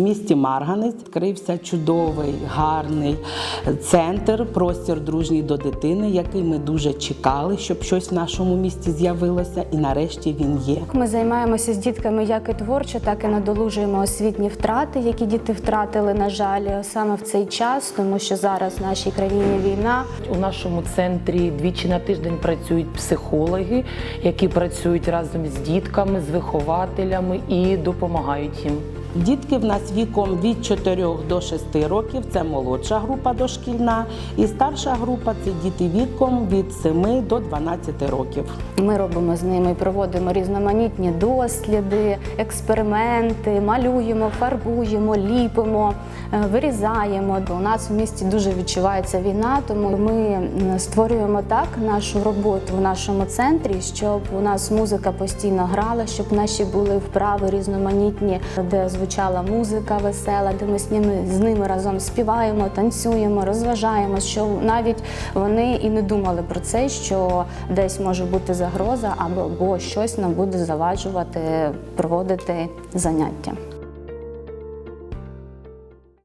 В місті Марганець відкрився чудовий, гарний центр, простір дружній до дитини, який ми дуже чекали, щоб щось в нашому місті з'явилося, і нарешті він є. Ми займаємося з дітками як і творчо, так і надолужуємо освітні втрати, які діти втратили, на жаль, саме в цей час, тому що зараз в нашій країні війна. У нашому центрі двічі на тиждень працюють психологи, які працюють разом з дітками, з вихователями і допомагають їм. Дітки в нас віком від 4 до 6 років. Це молодша група дошкільна, і старша група це діти віком від 7 до 12 років. Ми робимо з ними, проводимо різноманітні досліди, експерименти, малюємо, фарбуємо, ліпимо, вирізаємо. У нас в місті дуже відчувається війна, тому ми створюємо так нашу роботу в нашому центрі, щоб у нас музика постійно грала, щоб наші були вправи різноманітні, де звучала музика весела, де ми з ними з ними разом співаємо, танцюємо, розважаємось, що навіть вони і не думали про це, що десь може бути загроза або, або щось нам буде заваджувати проводити заняття.